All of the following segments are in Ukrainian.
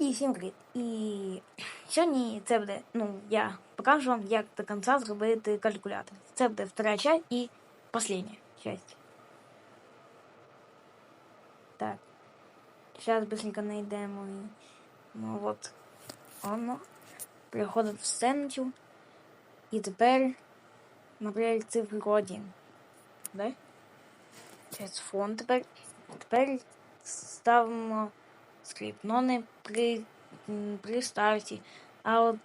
І всім привіт! І сьогодні це буде, ну, я покажу вам, як до кінця зробити калькулятор. Це буде вторая часть і остання часть. Так. Зараз быстренько знайдемо. і- Ну от. Воно. Переходимо в сцену. І тепер, наприклад, цифру 1. Да? Зараз фон тепер. Тепер ставимо скрипт, но не при, при старті, а от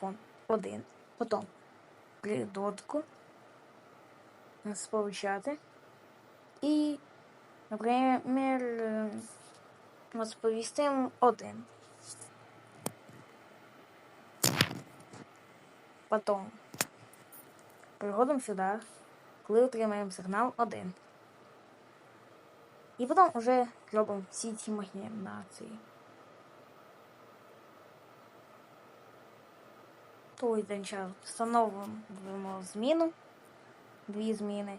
фон один. Потім при додатку сповіщати. І, наприклад, розповістимо один. Потім переходимо сюди, коли отримаємо сигнал 1. І потім вже робимо всі ці махінації. Той день час встановимо зміну, дві зміни.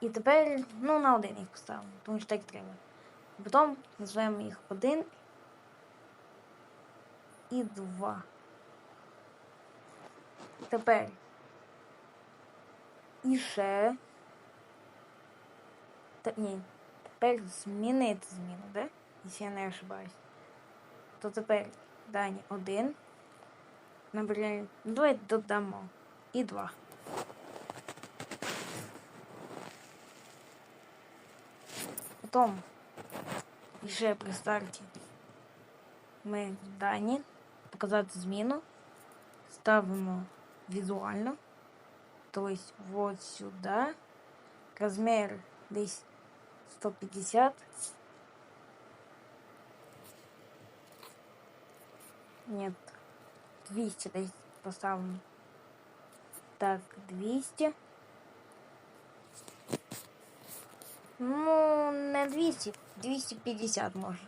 І тепер, ну, на один їх поставимо, тому що так треба. Потім назвемо їх один і два. Тепер і ще ні, тепер змінити зміну, да? Якщо я не ошибаюсь. То тепер дані 1. Наприклад, ну, давайте додамо. І 2. Потім ще при старті ми дані, показати зміну, ставимо візуально, тобто вот сюди, розмір десь 150. Нет, 200 десь поставимо. Так, 200. Ну, не 200, 250 може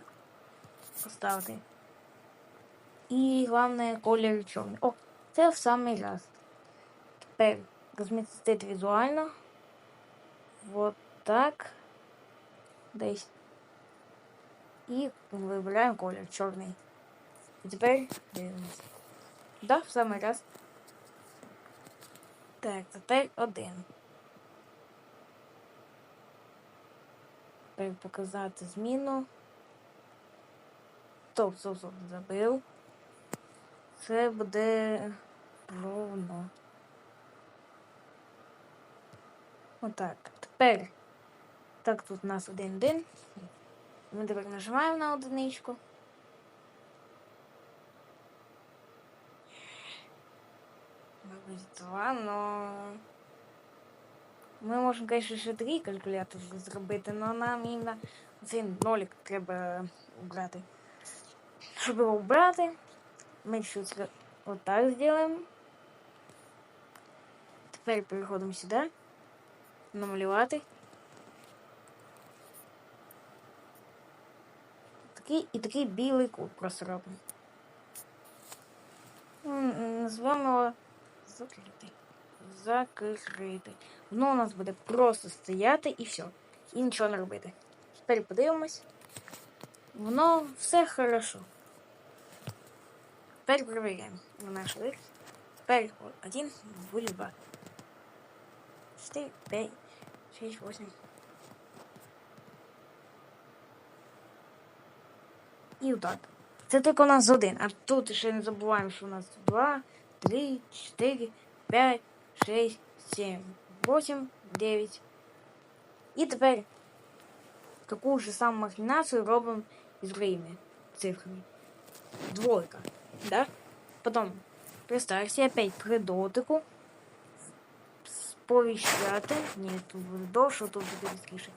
поставити. І головне колір чорний. О, це в самий раз. Тепер розмістити візуально. Вот так. Десь. І вибираємо колір чорний. І тепер дивимося. Да, в самий раз. Так, тепер один. Тепер показати зміну. Стоп, стоп, стоп, забив. Це буде ровно. Отак. Тепер. Так, тут у нас один-один. Ми тепер нажимаємо на одиничку. Мабуть, два, но... Ми можемо, звісно, ще три калькулятори зробити, але нам іменно цей нолик треба убрати. Щоб його убрати, ми щось отак зробимо. Тепер переходимо сюди. Намалювати. Такий і такий білий кут просто робимо. Назвемо закритий. Закритий. Воно у нас буде просто стояти і все. І нічого не робити. Тепер подивимось. Воно все хорошо. Тепер перевіряємо наш лист. Тепер один, буде два. 4, 5, 6, 8. І отак. Це тільки у нас один. А тут ще не забуваємо, що у нас 2, 3, 4, 5, 6, 7, 8, 9. І тепер таку ж саму махінацію робимо із другими цифрами. Двойка. Да? Потім при опять при дотику сповіщати. Ні, тут буде довше, тут буде різкіше.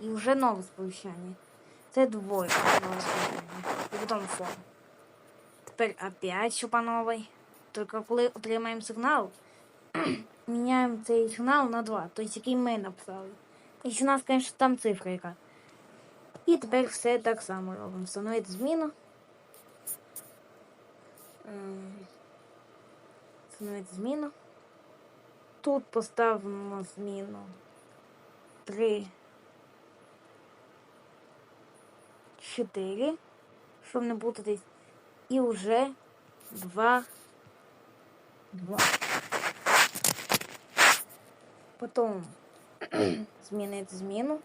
І вже нове сповіщання. Це двойка. І потім фон. Тепер опять що по новій. Тільки коли отримаємо сигнал, міняємо цей сигнал на 2, тобто який ми написали. І у нас, звісно, там цифра яка. І тепер все так само робимо. Встановити зміну. Встановити зміну. Тут поставимо зміну 3, 4, щоб не путатись. І вже 2. 2. Потім змінити зміну.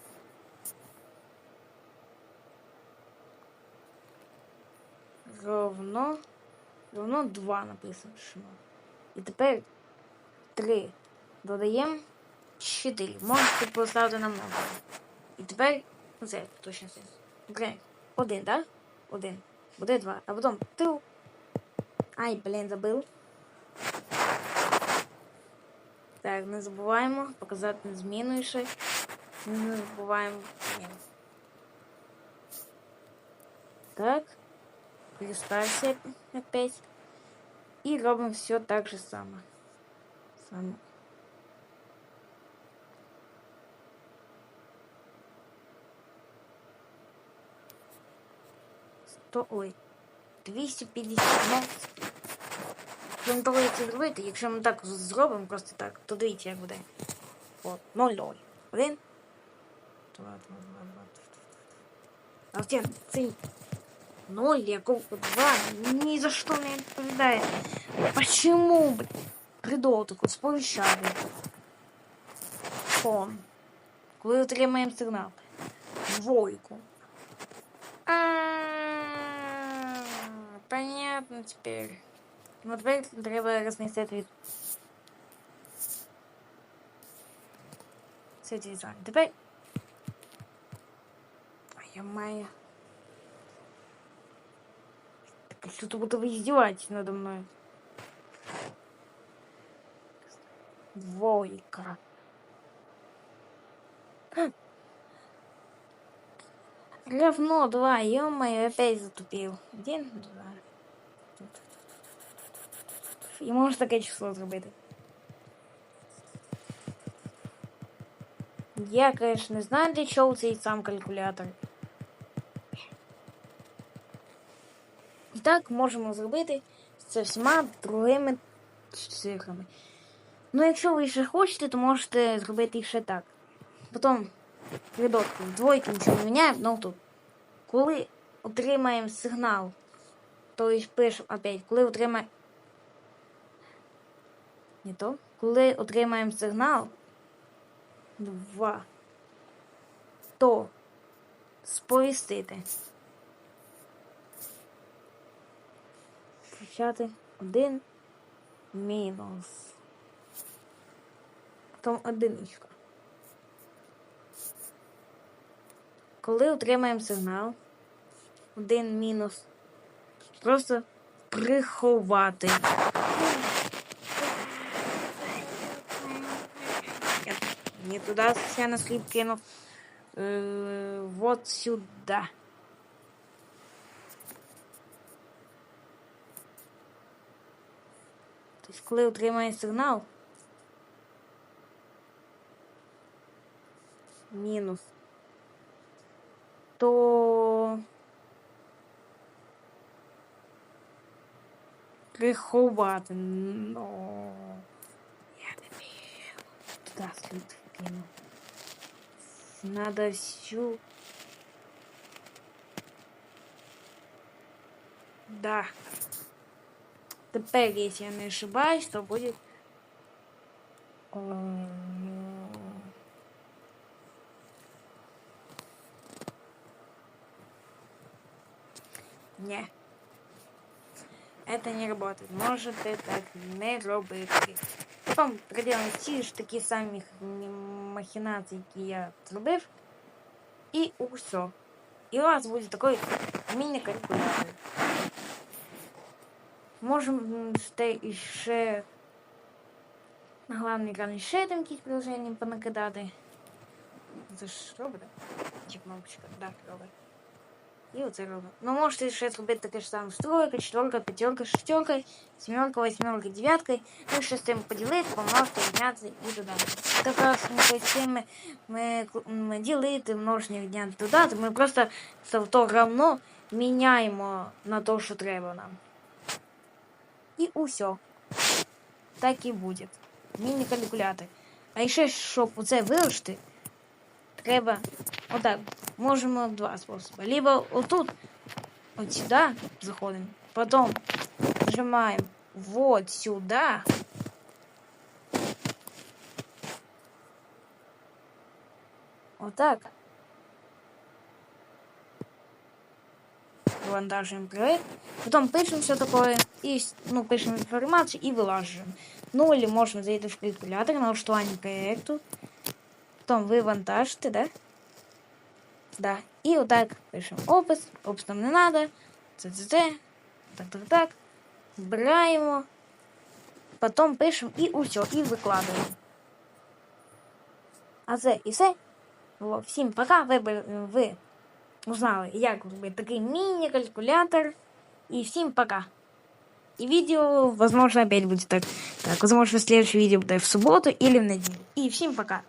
Ровно. Ровно 2 написано. І тепер 3 додаємо 4. Можете поставити на много. І тепер точно це. Окей. Один, так? Один. Буде два. А потім ту. Ай, блін, забив. Так, не забуваємо показати зміну ще. Не забуваємо зміну. Так. Переставься опять. І робимо все так же само. Само. Сто... Ой. 250. Ну, крім того, як це зробити, якщо ми так зробимо просто так, то дивіться, як буде. От, 0, 0. Один. Два, два, два, два. А в цей 0, якого 2, ни за что не відповідає. Почему, блин? Придол такой, сповіщали. Фон. Коли отримаємо сигнал. Двойку. Понятно теперь. Ну, тепер треба розмістити. Це дизайн. Тепер... А я маю... Что-то будто вы издеваетесь надо мной. Двойка. Равно два, ё-моё, опять затупил. Один, два. І можеш таке число зробити. Я, конечно, не знаю, для чого цей сам калькулятор. І так можемо зробити з всіма другими цифрами. Ну, якщо ви ще хочете, то можете зробити ще так. Потім рядок двойки нічого не міняємо, ну тут. Коли отримаємо сигнал, то пишемо опять, коли отримаємо. Не то. Коли отримаємо сигнал 2, то сповістити. Включати один мінус. Потім одиничка. Коли отримаємо сигнал, один мінус. Просто приховати. не туда случайно слип кинул. Э, вот сюда. Тобто, коли отримає сигнал. Мінус. То приховати. Ну. Я не вмію. Туди слід кину. Надо всю. Да. Теперь, если я не ошибаюсь, то будет... м, Не. Это не работает. Можете так не робити. Потім проделаємо ті ж такі самі махінації, я зробив. І усе. І у вас буде такий міні-калькулятор. Можемо ще на главний екран ще там якісь приложення понакидати. Це ж робите? Чи кнопочка? Так, робить. І оце робить. Ну, можете ще зробити таке ж саме з тройка, четверка, п'ятерка, шестерка, сімерка, восьмерка, дев'ятка. Ну, ще з тим поділити, помножити, відняти і додати. Так раз з цими ми, ми ділити, множення, відняти, додати, ми просто то равно міняємо на те, що треба нам. І усе. Так і буде. Міні-калькулятор. А ще, щоб оце вирішити, треба Вот так, можем э, два способа. Либо вот тут вот сюда заходим, потом нажимаем, вот сюда, вот так, Вантажуємо проект, потом пишем все такое, і ну, пишем информацию и вылаживаем. Ну, или можемо зайти в калькулятор, на налаштування проекту, потом потім вивантажити, да? Да. І отак пишемо опис. Опис нам не надо. Це, це, це. Так, так, так. Збираємо. Потім пишемо і усе, і викладаємо. А це і все. Було. Всім пока. Ви, б- ви узнали, як робити такий міні-калькулятор. І всім пока. И видео, возможно, опять будет так. Так, возможно, следующее видео будет в субботу или в неделю. И всем пока.